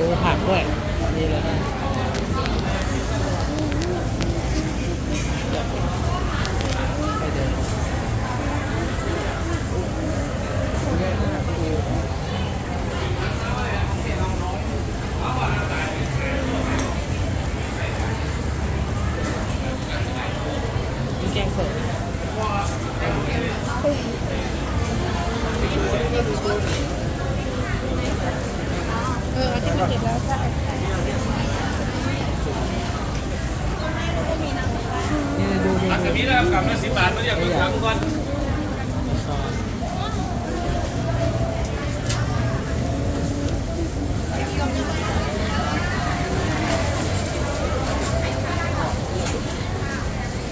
ปูผักด้วยนี่เลยนะไปเดินมีแกงสด เออที่มัน ติดแล้วใช่นี่ดูดูอันดูนี้นะครับกลับมาสิบบาทมาเรียกคนทำก่อน ซอส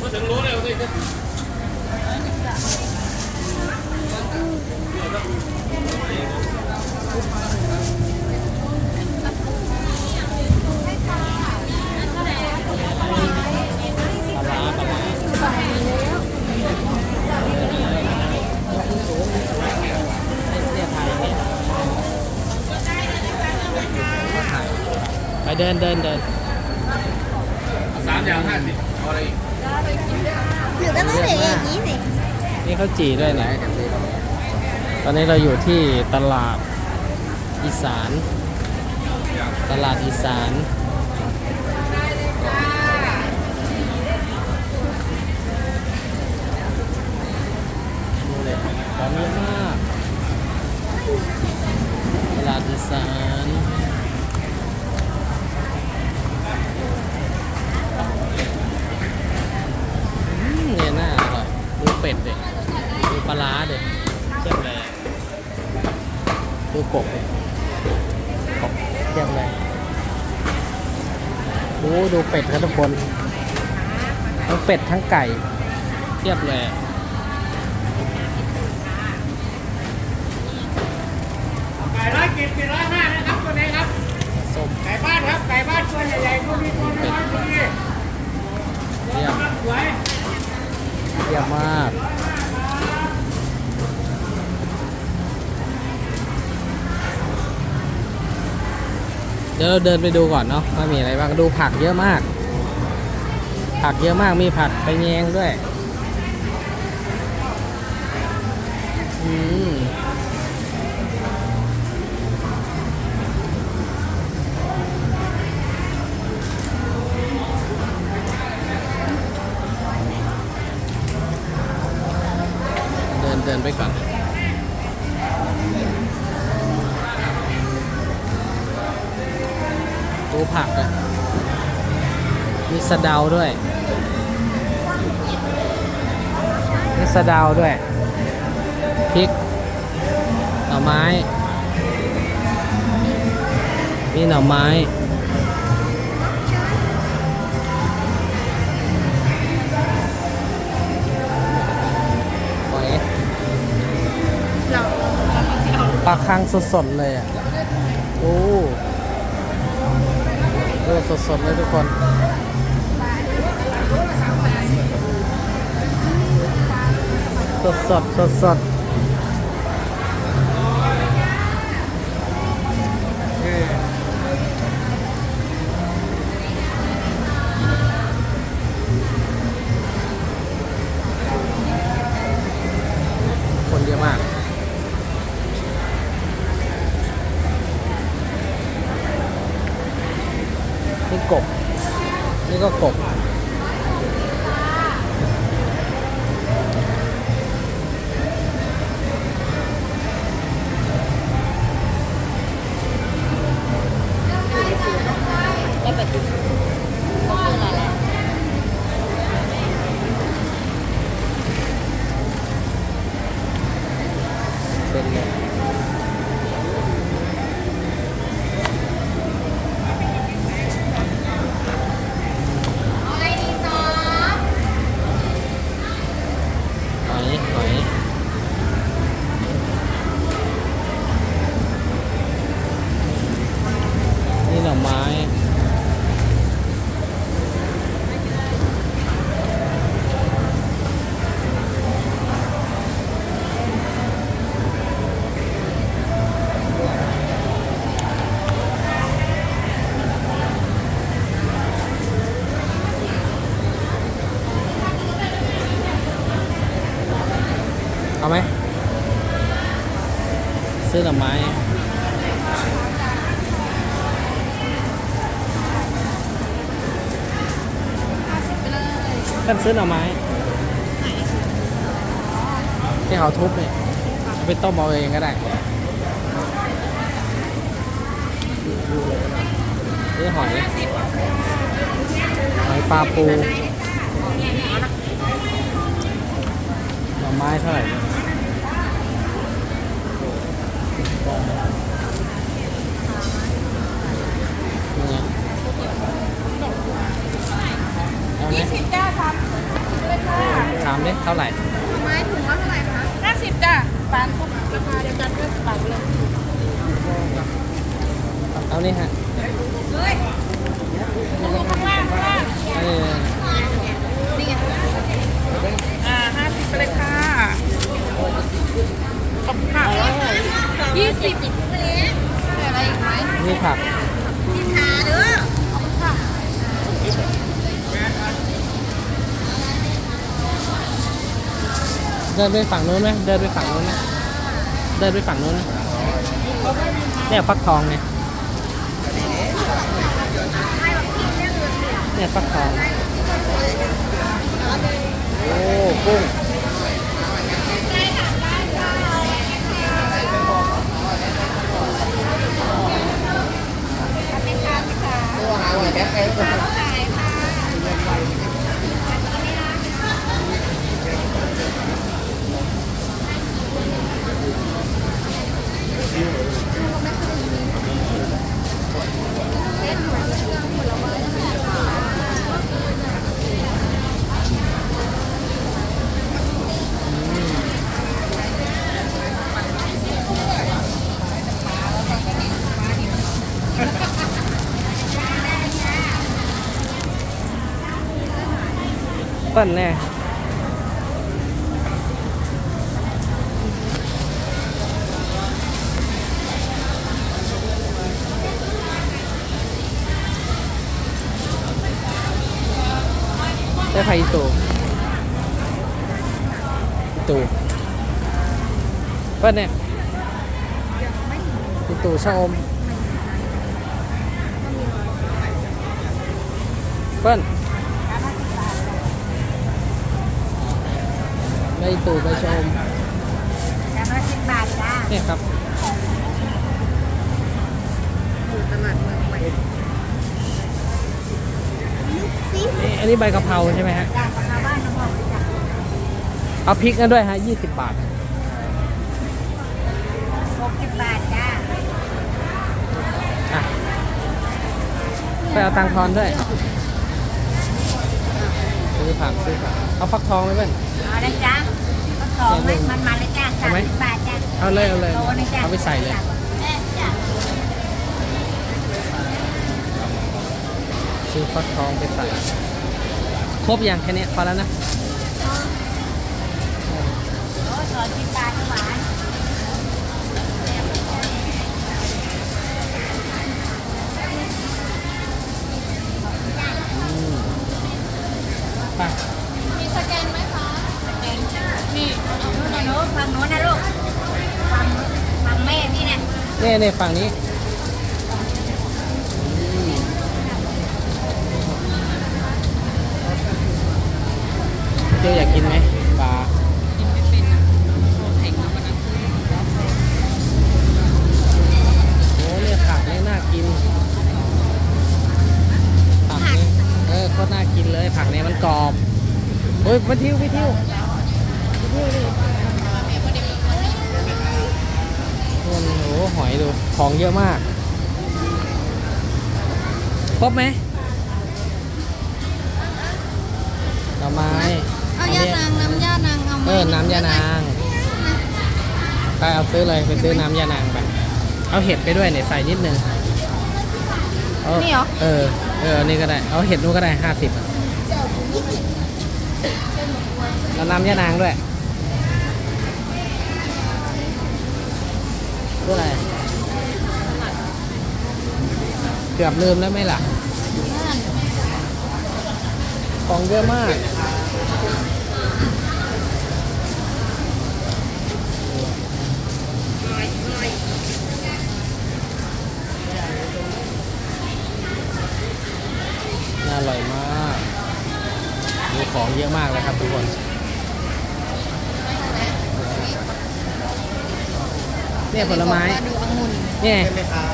มาถึงรู้เลยว่าจะ ปลาร้าปลาร้าเนี่ยถ่ายเนี่ยไปเดิ นเดินเดินสามอย่างห้าสิบเอาอะไรอีกหรือก็ต้องเหลืออย่างนี้สินี่เขาจีด้วยเนี่ยตอนนี้เราอยู่ที่ตลาดอีสาน ตลาดอีสานดูเลยของเยอะมาก ตลาดอีสาน เนี่ยน่าอร่อยดูเป็ดเด็ดูปลาร้าเด็เทียบเลยดูกบดิกบเทียบเลยดูดูเป็ดครับทุกคนทั้งเป็ดทั้งไก่เทียบเลยไก่ร้อยกินกินร้อยห้านะครับตัวนี้ครับส้มไก่บ้านครับไก่บ้านตัวใหญ่ๆตัวนี้ตัวน้อยๆตัวนี้เยี่ยมสวย เยี่ยมมากเดี๋ยวเราเดินไปดูก่อนเนาะว่ามีอะไรบ้างดูผักเยอะมาก ผักเยอะมากมีผักไปแยงด้วย ดูผักอะมีสะเดาด้วย มีสะเดาด้วย พริก หน่อไม้ มีหน่อไม้หอยเราปลาคังสดๆเลยอะ โอ้ ดูสดๆเลยทุกคนสดสดสดสด นี่กบนี่ก็ ซื้อหน่อไม้ไปเลยเพื่อนซื้อหน่อไม้ที่เขาทุบเนี่ยไปต้มเอาเองก็ได้ซื้อหอย หอยปลาปูหน่อไม้เท่าไหร่ ยนี่ไงเอาไหมยี่สิบจ้าครับเลยค่ะถามดิเท่าไหร่ไม้ถุงละเท่าไหร่คะห้าสิบจ้าปานทุกราคาเดียวกันก็ปานเลยเอานี่ฮะเฮ้ยลงข้างล่างข้างล่างเออนี่ไงอ่าห้าสิบไปเลยค่ะขอบคุณค่ะยี่สิบอะไรอีกไหม นี่ผัก มีขาเด้อขอบคุณค่ะ เดินไปฝั่งนู้นไหมเดินไปฝั่งนู้นไหมเดินไปฝั่งนู้นนะเนี่ยฟักทองเนี่ยเนี่ยฟักทองโอ้กุ้ง เปิ้ลแน่ได้ใครตูตูเปิ้ลเนี่ยตูชะอมเปิ้ล ใบตู่ใบชะอมจานละสิบบาทจ้าเนี่ยครับอยู่ตลาดเมืองไปนี่อันนี้ใบกะเพราใช่ไหมฮะจากราคาบ้านน้ำบอกจ้ะเอาพริกกันด้วยฮะยี่สิบบาทหกสิบบาทจ้าอะไปเอาตังค์ทอนด้วยซื้อผักซื้อผักเอาฟักทองเลยเพื่อนเอาเลยจ้าก็ส องไหมมันมาเลยจ้าเอาสามไหมสิบบาทจ้าเอาเลยเอาเลยโลนึงจ้าเอาไปใส่เลยจ้าซื้อฟักทองไปใส่ครบยังแค่เนี้ยพอแล้วนะโอ้สองสิบบาทหวาน อืมไป มีสแกนไหมคะสแกนนี่นู้นนะนู้นฝั่งนู้นนะลูกฝั่งฝั่งแม่นี่นะ เนี่ยเนี่ยฝั่งนี้เจ้าอยากกินไหมปลากินไม่เป็นโอ้เนี่ยผักนี่น่ากินผักนี่เออโคตรน่ากินเลยผักเนี่ยมันกรอบเฮ้ยไปทิ้วไปทิ้วไปทิวดิโอ้โหหอยดู ของเยอะมาก ครบไหมหน่อไม้ เอายานางน้ำยานางเอาไหมเออ น้ำยานางไปเอาซื้อเลย ไปซื้อน้ำยานางไป เอาเห็ดไปด้วยเนี่ยใส่นิดนึงานี่เหรอ เออ เออ นี่ก็ได้ เอาเห็ดนู้นก็ได้ห้าสิบแล้วน้ำยานางด้วย ด้วยเกือบลืมแล้วไหมล่ะ ของเยอะมาก น่าอร่อยมากมีของเยอะมากเลยครับทุกคน เนี่ยผลไม้ ดูองุ่นเนี่ย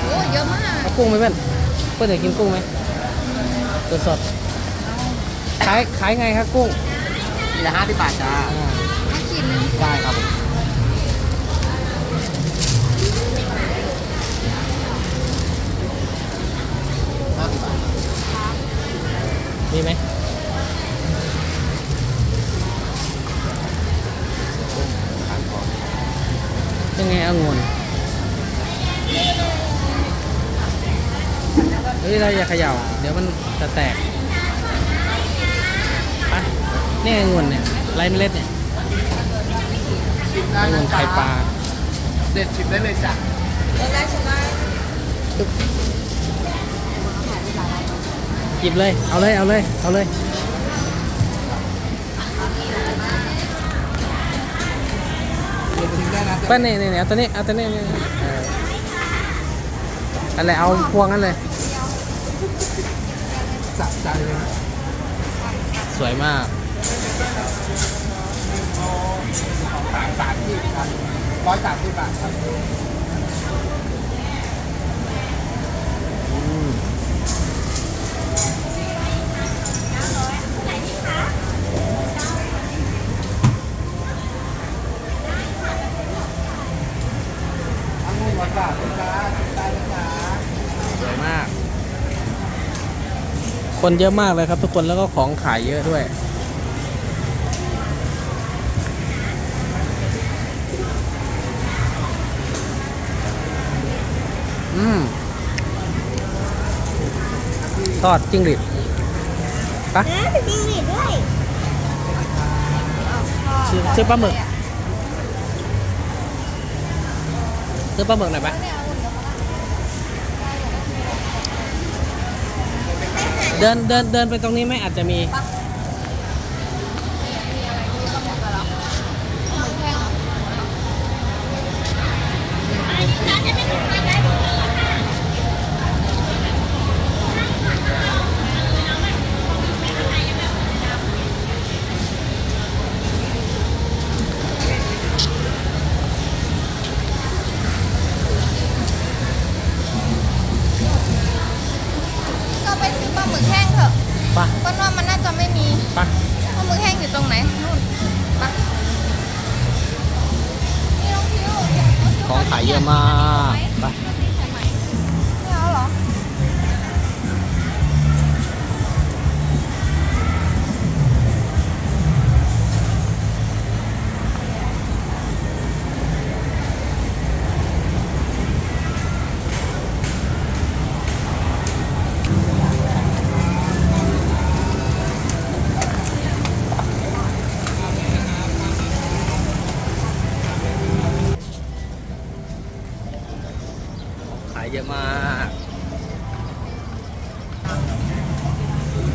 โอ้เยอะมากเอากุ้งไหมเพื่อนเพื่อนอยากกินกุ้งไหมสดสดๆขายขายไงครับกุ้ง ทีละห้าสิบบาทจ้าอ่ามาขีดหนึงได้ครับผมมี อย่าเขย่า เดี๋ยวมันจะแตกไปนี่องุ่นเนี่ยไรเมล็ดเนี่ยชิมได้องุ่นไข่ปลาเด็ดชิมได้เลยจ้ะหยิบเลย เอาเลย เอาเลย เอาเลยเด็ดชิมได้นะเป้นนี่นี่เอาตัวนี้ เอาตัวนี้นี่เอออะไรเอาพวงนั้นเลยสะ ใจเลยนะสวยมากสามสามที่ครับร้อยสามสิบบาทครับ อืม ทั้งหมดร้อยบาทเลยจ้าชิมได้เลยจ้า สวยมาก คนเยอะมากเลยครับ ทุกคนแล้วก็ของขายเยอะด้วย อืมทอดจิ้งหรีดปะนะจริงดิด้วยซื้อซื้อปลาหมึกซื้อปลาหมึกหน่อยปะ เดินเดินเดินไปตรงนี้ไหมอาจจะมี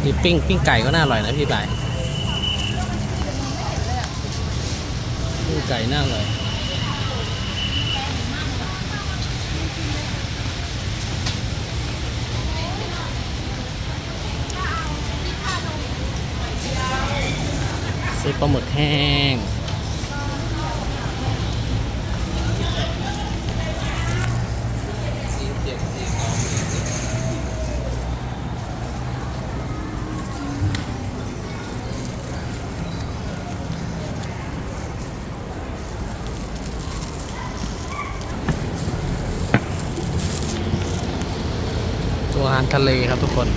นี่ปิ้งปิ้งไก่ก็น่าอร่อยนะพี่บ่ายปิ้งไก่น่าอร่อยซื้อปลาหมึกแห้ง ทะเลครับทุกคน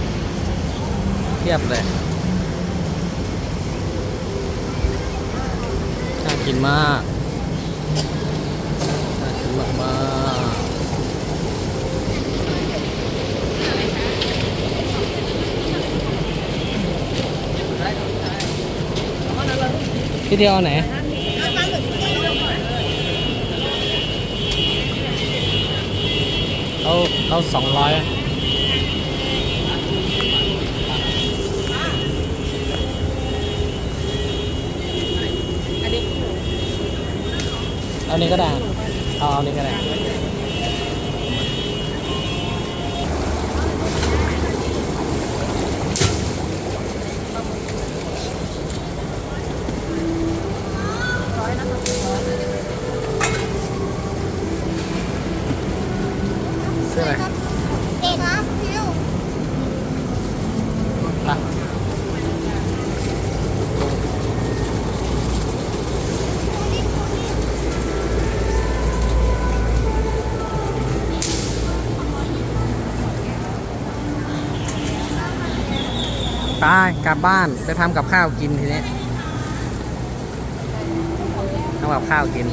เทียบเลยน่ากินมากน่ากินมากมากพี่เดียวเอาไหนเอาเอาสองร้อย อานี้ก็ได้เอาเอานี้ก็ได้ ซื้ออะไร เด็ดครับพี่ลูก ไป ไปกลับบ้านไปทำกับข้าวกินทีนี้ทำกับข้าวกิน